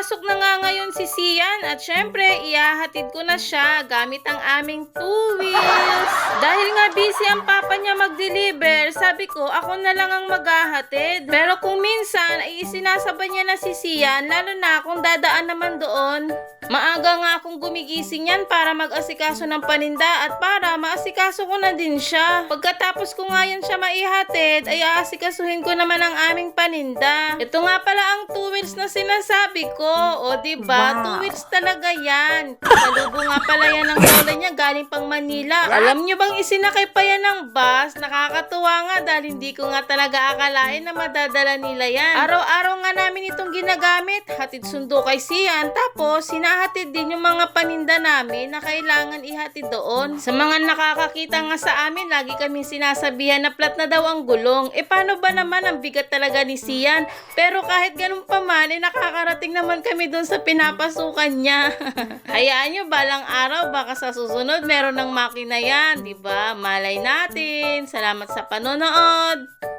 Papasok na nga ngayon si Sian at syempre ihahatid ko na siya gamit ang aming two wheels. Dahil nga busy ang papa niya mag-deliver, sabi ko ako na lang ang maghahatid. Pero kung minsan ay isinasabay niya na si Sian, lalo na kung dadaan naman doon. Maaga akong gumigising yan para mag-asikaso ng paninda at para maasikaso ko na din siya. Pagkatapos ko nga yan siya maihatid, ay aasikasuhin ko naman ang aming paninda. Ito nga pala ang two wheels na sinasabi ko. O di ba? Wow. Two wheels talaga yan. Kalubo nga pala yan ng lola niya galing pang Manila. Alam niyo bang isinakay pa yan ng bus? Nakakatuwa nga dahil hindi ko nga talaga akalain na madadala nila yan. Araw-araw nga namin itong ginagamit. Hatid sundo kay Sian. Tapos, hinahatid din yung mga paninda namin na kailangan ihatid doon. Sa mga nakakakita nga sa amin, lagi kami sinasabihan na flat na daw ang gulong. E paano ba naman ang bigat talaga ni Sian? Pero kahit ganun pa man, eh, nakakarating naman kami doon sa pinapasukan niya. Hayaan nyo, balang araw, baka sa susunod, meron ng makina yan, ba? Malay natin. Salamat sa panonood.